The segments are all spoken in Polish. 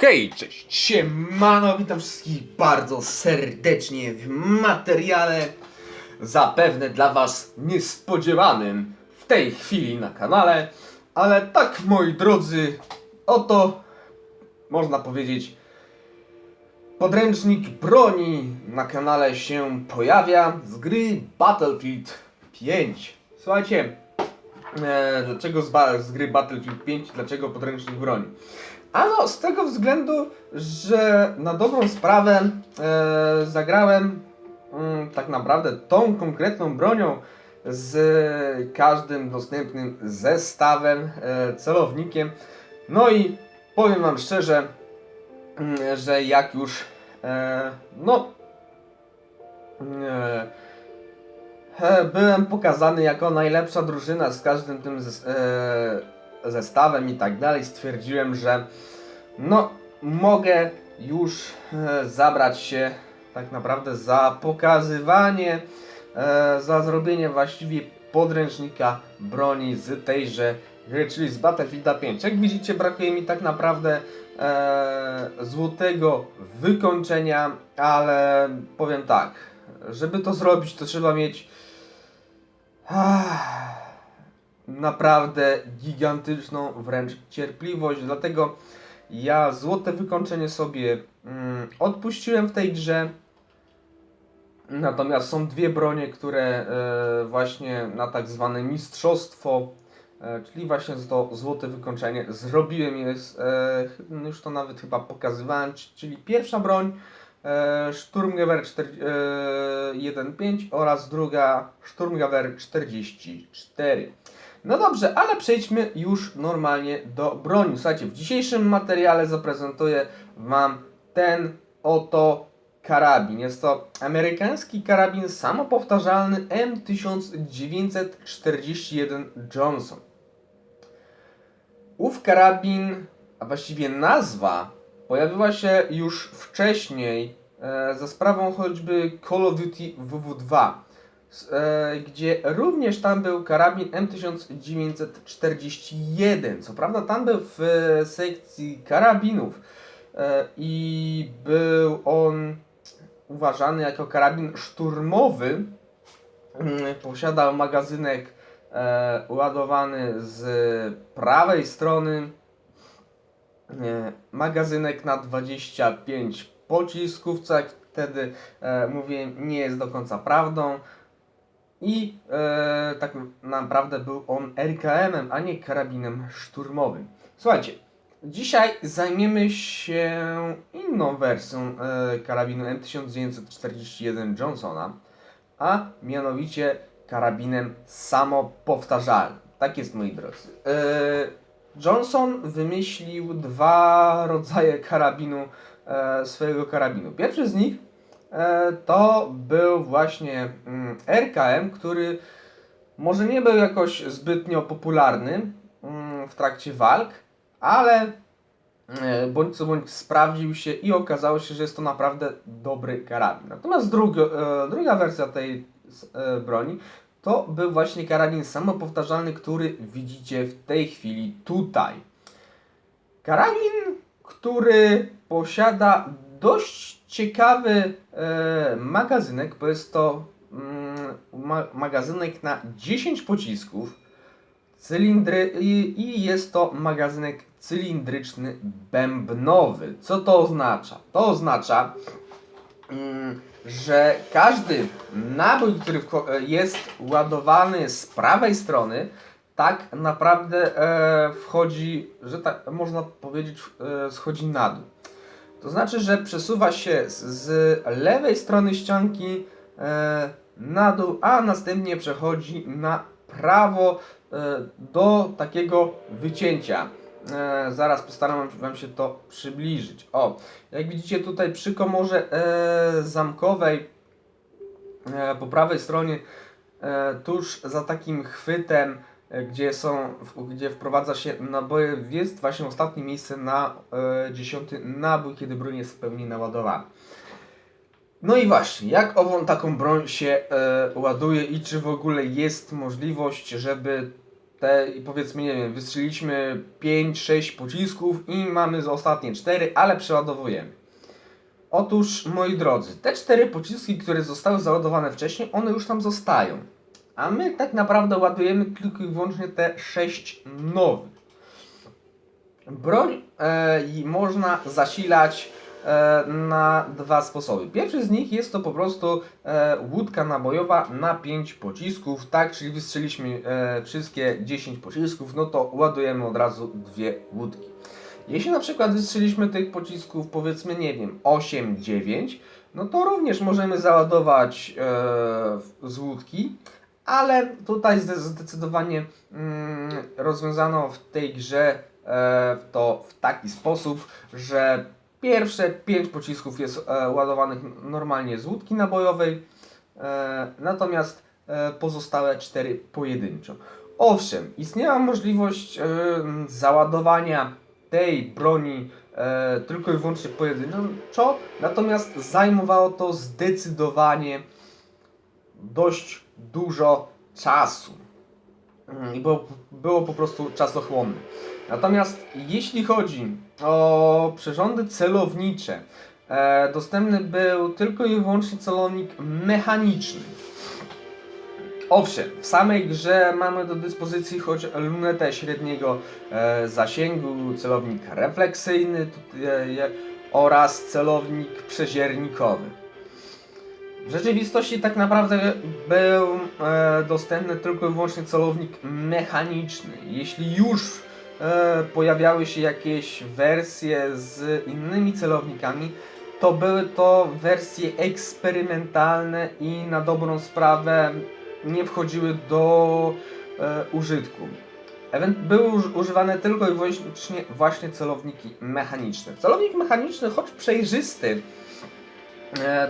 Hej, cześć, siemano, witam wszystkich bardzo serdecznie w materiale zapewne dla was niespodziewanym w tej chwili na kanale, ale tak moi drodzy, oto można powiedzieć podręcznik broni na kanale się pojawia z gry Battlefield 5. Słuchajcie, e, dlaczego z, z gry Battlefield 5, dlaczego podręcznik broni? Ano z tego względu, że na dobrą sprawę e, zagrałem mm, tak naprawdę tą konkretną bronią z każdym dostępnym zestawem, e, celownikiem. No i powiem Wam szczerze, mm, że jak już e, no e, e, byłem pokazany jako najlepsza drużyna z każdym tym e, zestawem i tak dalej, stwierdziłem, że no mogę już e, zabrać się tak naprawdę za pokazywanie, e, za zrobienie właściwie podręcznika broni z tejże gry, czyli z Battlefielda 5. Jak widzicie, brakuje mi tak naprawdę e, złotego wykończenia, ale powiem tak, żeby to zrobić, to trzeba mieć ah, naprawdę gigantyczną wręcz cierpliwość, dlatego ja złote wykończenie sobie mm, odpuściłem w tej grze. Natomiast są dwie bronie, które e, właśnie na tak zwane mistrzostwo, e, czyli właśnie to złote wykończenie, zrobiłem je, e, już to nawet chyba pokazywałem, czyli pierwsza broń e, Sturmgewehr 4, e, 1.5 oraz druga Sturmgewehr 44. No dobrze, ale przejdźmy już normalnie do broni. Słuchajcie, w dzisiejszym materiale zaprezentuję Wam ten oto karabin. Jest to amerykański karabin samopowtarzalny M1941 Johnson. Ów karabin, a właściwie nazwa, pojawiła się już wcześniej e, za sprawą choćby Call of Duty WW2 s- e, gdzie również tam był karabin M1941. Co prawda tam był w e, sekcji karabinów e, i był on uważany jako karabin szturmowy. Mm, Posiadał magazynek e, ładowany z prawej strony. E, magazynek na 25 pocisków, co jak wtedy e, mówiłem, nie jest do końca prawdą. I e, tak naprawdę był on RKM-em, a nie karabinem szturmowym. Słuchajcie, dzisiaj zajmiemy się inną wersją e, karabinu M1941 Johnsona, a mianowicie karabinem samopowtarzalnym. Tak jest, moi drodzy. E, Johnson wymyślił dwa rodzaje karabinu, e, swojego karabinu. Pierwszy z nich to był właśnie mm, RKM, który może nie był jakoś zbytnio popularny mm, w trakcie walk, ale e, bądź co bądź sprawdził się i okazało się, że jest to naprawdę dobry karabin. Natomiast drugo, e, druga wersja tej e, broni to był właśnie karabin samopowtarzalny, który widzicie w tej chwili tutaj. Karabin, który posiada dość ciekawy e, magazynek, bo jest to mm, ma, magazynek na 10 pocisków cylindry i, i jest to magazynek cylindryczny bębnowy. Co to oznacza? To oznacza, mm, że każdy nabój, który wko- jest ładowany z prawej strony, tak naprawdę e, wchodzi, że tak można powiedzieć, e, schodzi na dół. To znaczy, że przesuwa się z, lewej strony ścianki e, na dół, a następnie przechodzi na prawo e, do takiego wycięcia. E, zaraz postaram Wam się to przybliżyć. O, jak widzicie tutaj przy komorze zamkowej po prawej stronie, tuż za takim chwytem, gdzie są, gdzie wprowadza się naboje, jest właśnie ostatnie miejsce na e, dziesiąty nabój, kiedy broń jest w pełni naładowana. No i właśnie, jak ową taką broń się e, ładuje i czy w ogóle jest możliwość, żeby te powiedzmy, nie wiem, wystrzeliliśmy 5-6 pocisków i mamy ostatnie 4, ale przeładowujemy. Otóż, moi drodzy, te 4 pociski, które zostały załadowane wcześniej, one już tam zostają. A my tak naprawdę ładujemy tylko i wyłącznie te 6 nowych. Broń e, można zasilać e, na dwa sposoby. Pierwszy z nich jest to po prostu e, łódka nabojowa na 5 pocisków, tak, czyli wystrzeliśmy e, wszystkie 10 pocisków, no to ładujemy od razu dwie łódki. Jeśli na przykład wystrzeliśmy tych pocisków powiedzmy, nie wiem, 8-9, no to również możemy załadować e, z łódki, ale tutaj zde- zdecydowanie mm, rozwiązano w tej grze e, to w taki sposób, że pierwsze 5 pocisków jest e, ładowanych normalnie z łódki nabojowej, e, natomiast pozostałe 4 pojedynczo. Owszem, istniała możliwość załadowania tej broni tylko i wyłącznie pojedynczo, natomiast zajmowało to zdecydowanie dość dużo czasu. Mm, I było, było po prostu czasochłonne. Natomiast jeśli chodzi o przyrządy celownicze, e, dostępny był tylko i wyłącznie celownik mechaniczny. Owszem, w samej grze mamy do dyspozycji choć lunetę średniego e, zasięgu, celownik refleksyjny tutaj, e, oraz celownik przeziernikowy. W rzeczywistości tak naprawdę był e, dostępny tylko i wyłącznie celownik mechaniczny. Jeśli już e, pojawiały się jakieś wersje z innymi celownikami, to były to wersje eksperymentalne i na dobrą sprawę nie wchodziły do e, użytku. Były uż- używane tylko i wyłącznie właśnie celowniki mechaniczne. Celownik mechaniczny, choć przejrzysty,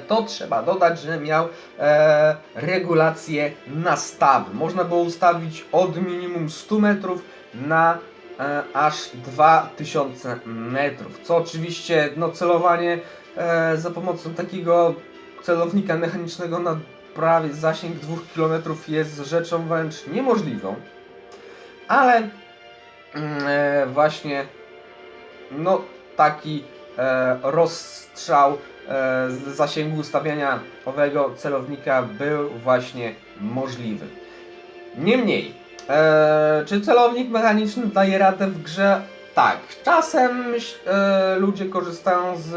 to trzeba dodać, że miał e, regulację nastawy. Można było ustawić od minimum 100 metrów na e, aż 2000 metrów. Co oczywiście no, celowanie e, za pomocą takiego celownika mechanicznego na prawie zasięg 2 km jest rzeczą wręcz niemożliwą. Ale mm, e, właśnie no taki e, rozstrzał e, z zasięgu ustawiania owego celownika był właśnie możliwy. Niemniej, e, czy celownik mechaniczny daje radę w grze? Tak. Czasem e, ludzie korzystają z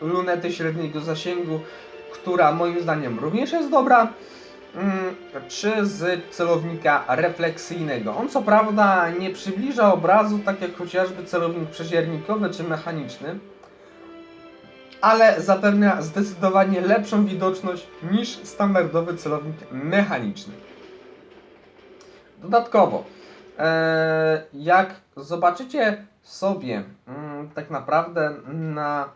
lunety średniego zasięgu, która moim zdaniem również jest dobra. Mm, czy z celownika refleksyjnego. On co prawda nie przybliża obrazu, tak jak chociażby celownik przeziernikowy czy mechaniczny, ale zapewnia zdecydowanie lepszą widoczność niż standardowy celownik mechaniczny. Dodatkowo, e, jak zobaczycie sobie mm, tak naprawdę na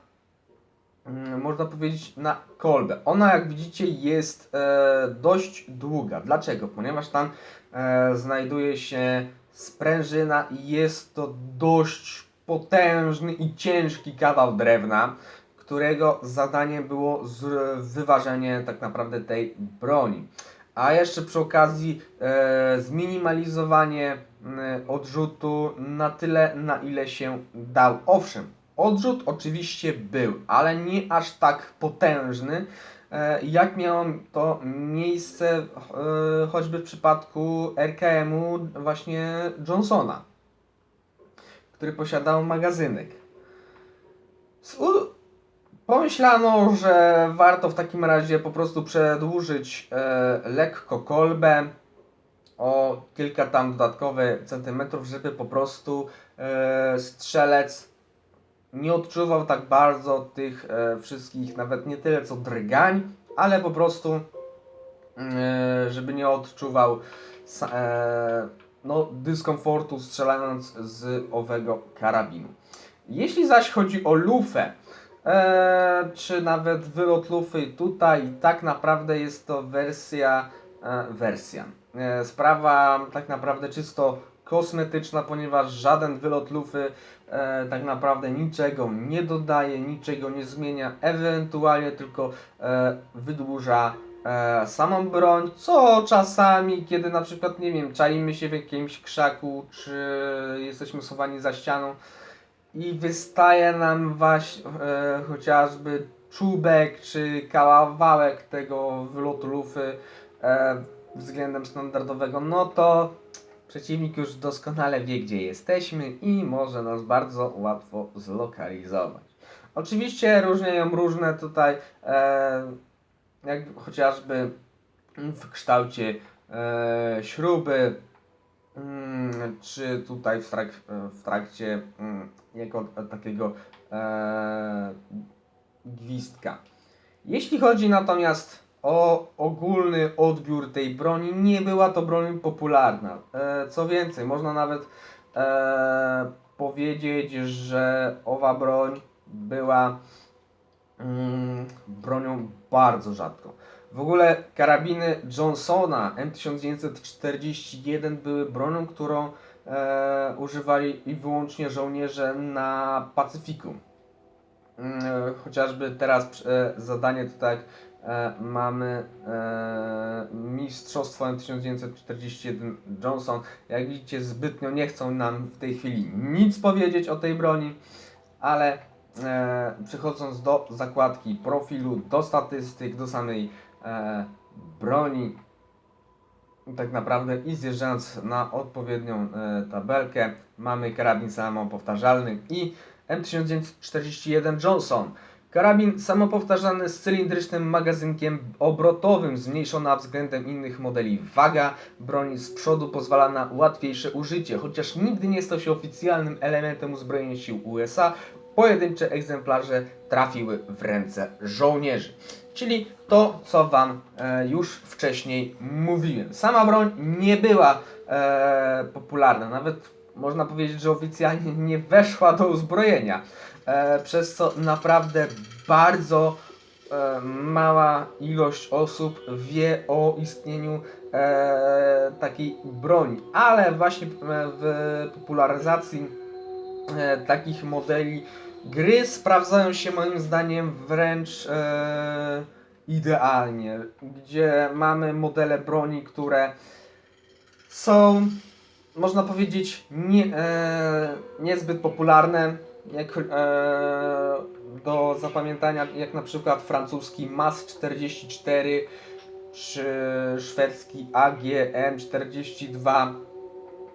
mm, można powiedzieć na kolbę. Ona jak widzicie jest e, dość długa. Dlaczego? Ponieważ tam e, znajduje się sprężyna i jest to dość potężny i ciężki kawał drewna, którego zadaniem było wyważenie tak naprawdę tej broni. A jeszcze przy okazji e, zminimalizowanie e, odrzutu na tyle, na ile się dał. Owszem, odrzut oczywiście był, ale nie aż tak potężny, e, jak miało to miejsce e, choćby w przypadku RKM-u właśnie Johnsona, który posiadał magazynek. Z Pomyślano, że warto w takim razie po prostu przedłużyć e, lekko kolbę o kilka tam dodatkowych centymetrów, żeby po prostu e, strzelec nie odczuwał tak bardzo tych e, wszystkich, nawet nie tyle co drgań, ale po prostu e, żeby nie odczuwał e, no, dyskomfortu strzelając z owego karabinu. Jeśli zaś chodzi o lufę, czy nawet wylot lufy tutaj, tak naprawdę jest to wersja, e, wersja. E, sprawa tak naprawdę czysto kosmetyczna, ponieważ żaden wylot lufy e, tak naprawdę niczego nie dodaje, niczego nie zmienia, ewentualnie tylko e, wydłuża e, samą broń, co czasami, kiedy na przykład, nie wiem, czaimy się w jakimś krzaku, czy jesteśmy schowani za ścianą i wystaje nam właśnie e, chociażby czubek, czy kawałek tego wylotu lufy e, względem standardowego, no to przeciwnik już doskonale wie, gdzie jesteśmy i może nas bardzo łatwo zlokalizować. Oczywiście różnią różne tutaj, e, jak chociażby w kształcie e, śruby, czy tutaj w, trak, w trakcie mm, jako takiego e, gwizdka. Jeśli chodzi natomiast o ogólny odbiór tej broni, nie była to broń popularna. E, co więcej, można nawet e, powiedzieć, że owa broń była mm, bronią bardzo rzadką. W ogóle karabiny Johnsona M1941 były bronią, którą e, używali i wyłącznie żołnierze na Pacyfiku. Mm, e, chociażby teraz e, zadanie tutaj e, mamy e, mistrzostwo M1941 Johnson. Jak widzicie, zbytnio nie chcą nam w tej chwili nic powiedzieć o tej broni, ale e, przechodząc do zakładki profilu, do statystyk, do samej broni, tak naprawdę i zjeżdżając na odpowiednią e, tabelkę, mamy karabin samopowtarzalny i M1941 Johnson. Karabin samopowtarzalny z cylindrycznym magazynkiem obrotowym, zmniejszona względem innych modeli waga broni z przodu pozwala na łatwiejsze użycie, chociaż nigdy nie stał się oficjalnym elementem uzbrojenia sił USA, pojedyncze egzemplarze trafiły w ręce żołnierzy. Czyli to, co Wam e, już wcześniej mówiłem. Sama broń nie była e, popularna, nawet można powiedzieć, że oficjalnie nie weszła do uzbrojenia, e, przez co naprawdę bardzo mała ilość osób wie o istnieniu takiej broni, ale właśnie w popularyzacji takich modeli gry sprawdzają się moim zdaniem wręcz e, idealnie, gdzie mamy modele broni, które są, można powiedzieć, nie, e, niezbyt popularne, jak e, do zapamiętania, jak na przykład francuski MAS 44 czy szwedzki AGM 42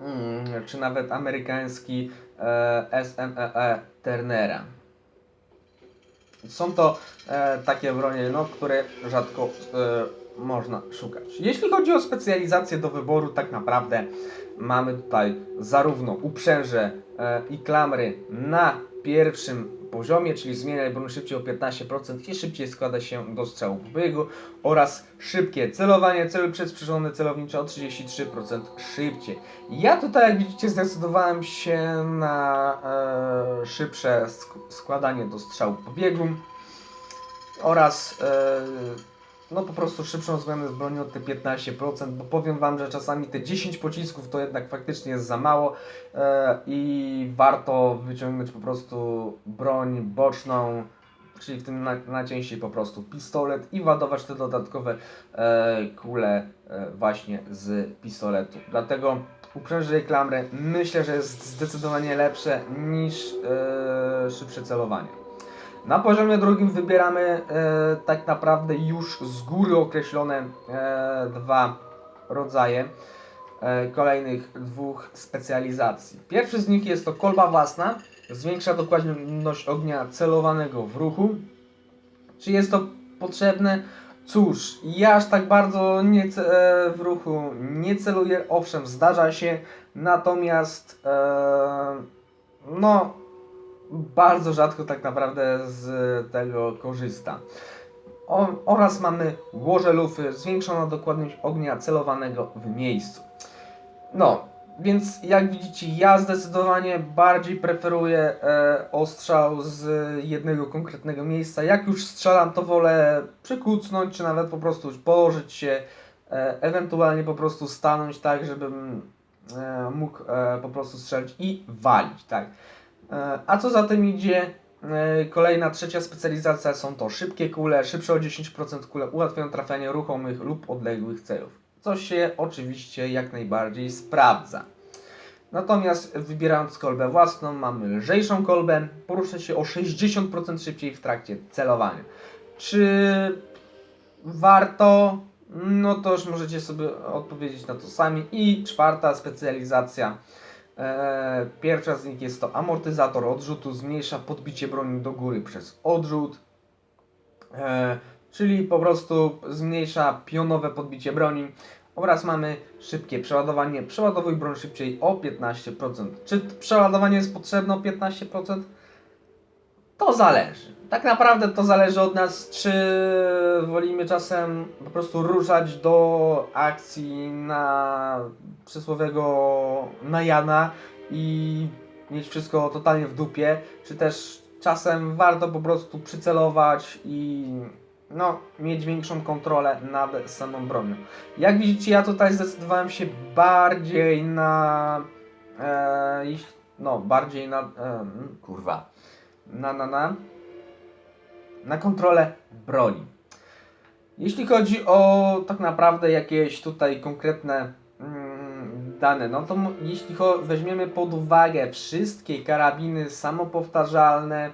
mm, czy nawet amerykański e, SMEE Turnera. Są to e, takie bronie, no, które rzadko e, można szukać. Jeśli chodzi o specjalizację do wyboru, tak naprawdę mamy tutaj zarówno uprzęże e, i klamry na pierwszym poziomie, czyli zmienia broń szybciej o 15% i szybciej składa się do strzału w biegu oraz szybkie celowanie, cel przesprzężony celownicze o 33% szybciej. Ja tutaj, jak widzicie, zdecydowałem się na e, szybsze sk- składanie do strzału po biegu oraz e, no po prostu szybszą zmianę z broni te 15%, bo powiem Wam, że czasami te 10 pocisków to jednak faktycznie jest za mało e, i warto wyciągnąć po prostu broń boczną, czyli w tym na, najczęściej po prostu pistolet i ładować te dodatkowe e, kule e, właśnie z pistoletu. Dlatego uprzęże klamry myślę, że jest zdecydowanie lepsze niż e, szybsze celowanie. Na poziomie drugim wybieramy e, tak naprawdę już z góry określone e, dwa rodzaje e, kolejnych dwóch specjalizacji. Pierwszy z nich jest to kolba własna, zwiększa dokładność ognia celowanego w ruchu. Czy jest to potrzebne? Cóż, ja aż tak bardzo nie e, w ruchu nie celuję, owszem, zdarza się, natomiast e, no bardzo rzadko tak naprawdę z tego korzysta. O, oraz mamy łoże lufy, zwiększona dokładność ognia celowanego w miejscu. No, więc jak widzicie, ja zdecydowanie bardziej preferuję e, ostrzał z jednego konkretnego miejsca. Jak już strzelam, to wolę przykucnąć, czy nawet po prostu położyć się, e, ewentualnie po prostu stanąć tak, żebym e, mógł e, po prostu strzelić i walić, tak. E, A co za tym idzie, E, Kolejna, trzecia specjalizacja są to szybkie kule, szybsze o 10% kule, ułatwiają trafianie ruchomych lub odległych celów. Co się oczywiście jak najbardziej sprawdza. Natomiast wybierając kolbę własną, mamy lżejszą kolbę, porusza się o 60% szybciej w trakcie celowania. Czy warto? No to już możecie sobie odpowiedzieć na to sami. I czwarta specjalizacja. E, pierwsza z nich jest to amortyzator odrzutu, zmniejsza podbicie broni do góry przez odrzut. E, czyli po prostu zmniejsza pionowe podbicie broni. Oraz mamy szybkie przeładowanie. Przeładowuj broń szybciej o 15%. Czy przeładowanie jest potrzebne o 15%? To zależy. Tak naprawdę to zależy od nas, czy wolimy czasem po prostu ruszać do akcji na przysłowiego Najana i mieć wszystko totalnie w dupie, czy też czasem warto po prostu przycelować i no, mieć większą kontrolę nad samą bronią. Jak widzicie, ja tutaj zdecydowałem się bardziej na. E, no, bardziej na. E, kurwa. Na, na, na. Na kontrolę broni. Jeśli chodzi o tak naprawdę jakieś tutaj konkretne mm, dane, no to jeśli weźmiemy pod uwagę wszystkie karabiny samopowtarzalne,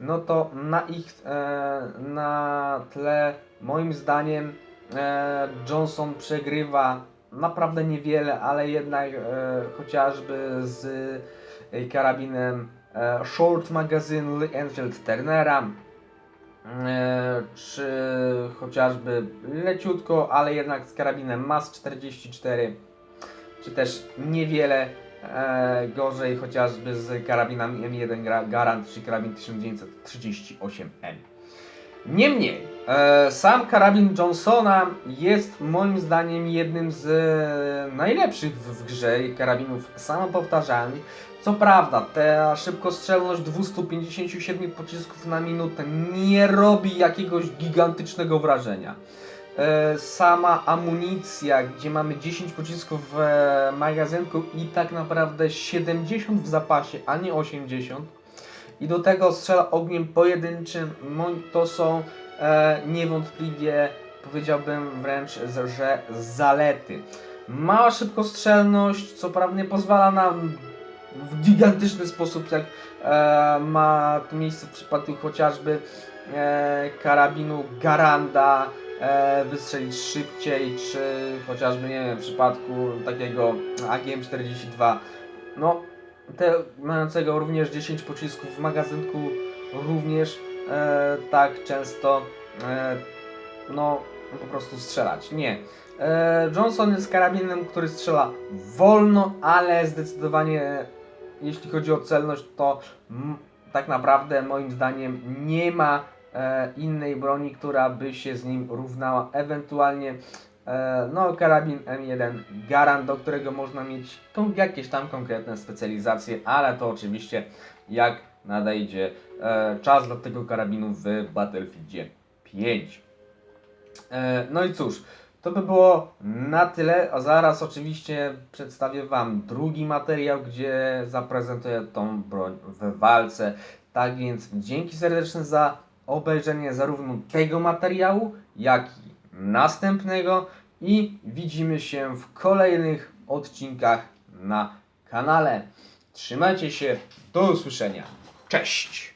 no to na ich e, na tle moim zdaniem e, Johnson przegrywa naprawdę niewiele, ale jednak e, chociażby z e, karabinem Short Magazine Lee Enfield Turnera e, czy chociażby leciutko, ale jednak z karabinem MAS 44 czy też niewiele e, gorzej chociażby z karabinami M1 Gra- Garand czy karabin 1938M. Niemniej, e, sam karabin Johnsona jest moim zdaniem jednym z e, najlepszych w, grze karabinów samopowtarzalnych. Co prawda, ta szybkostrzelność 257 pocisków na minutę nie robi jakiegoś gigantycznego wrażenia. E, sama amunicja, gdzie mamy 10 pocisków w e, magazynku i tak naprawdę 70 w zapasie, a nie 80. I do tego strzela ogniem pojedynczym, to są e, niewątpliwie, powiedziałbym wręcz, że zalety. Mała szybkostrzelność, co prawda nie pozwala nam w gigantyczny sposób, jak e, ma to miejsce w przypadku chociażby e, karabinu Garanda, e, wystrzelić szybciej, czy chociażby, nie wiem, w przypadku takiego AGM-42, no, te mającego również 10 pocisków w magazynku, również e, tak często, e, no, po prostu strzelać. Nie. E, Johnson jest karabinem, który strzela wolno, ale zdecydowanie, jeśli chodzi o celność, to mm, tak naprawdę moim zdaniem nie ma e, innej broni, która by się z nim równała. Ewentualnie e, no, karabin M1 Garand, do którego można mieć jakieś tam konkretne specjalizacje, ale to oczywiście jak nadejdzie e, czas dla tego karabinu w Battlefieldzie 5. E, no i cóż, to by było na tyle, a zaraz oczywiście przedstawię Wam drugi materiał, gdzie zaprezentuję tą broń w walce. Tak więc dzięki serdeczne za obejrzenie zarówno tego materiału, jak i następnego i widzimy się w kolejnych odcinkach na kanale. Trzymajcie się, do usłyszenia. Cześć!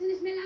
kannst nicht mehr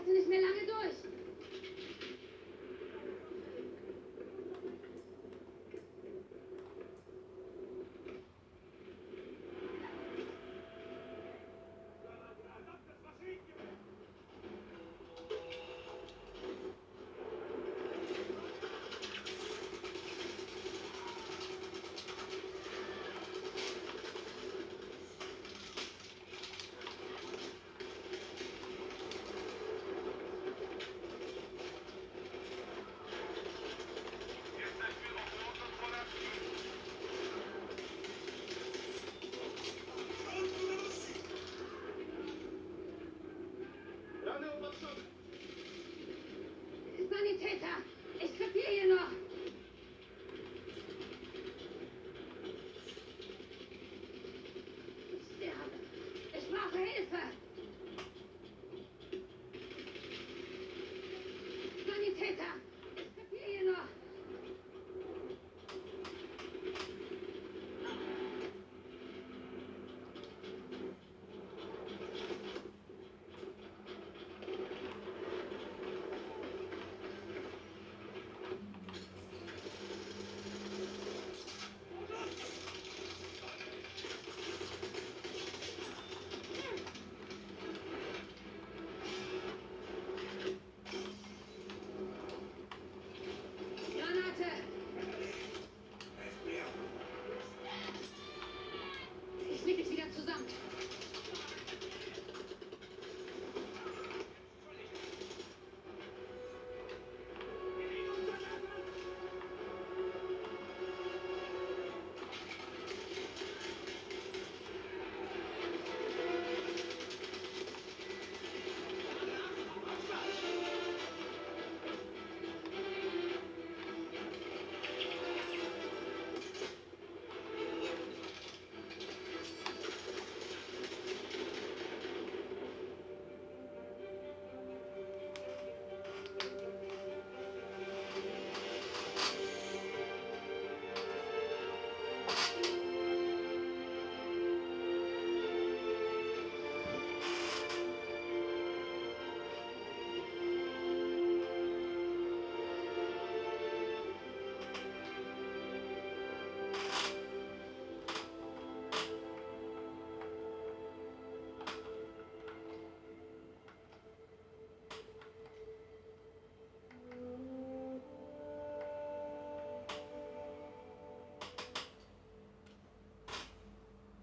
kannst du nicht mehr lange.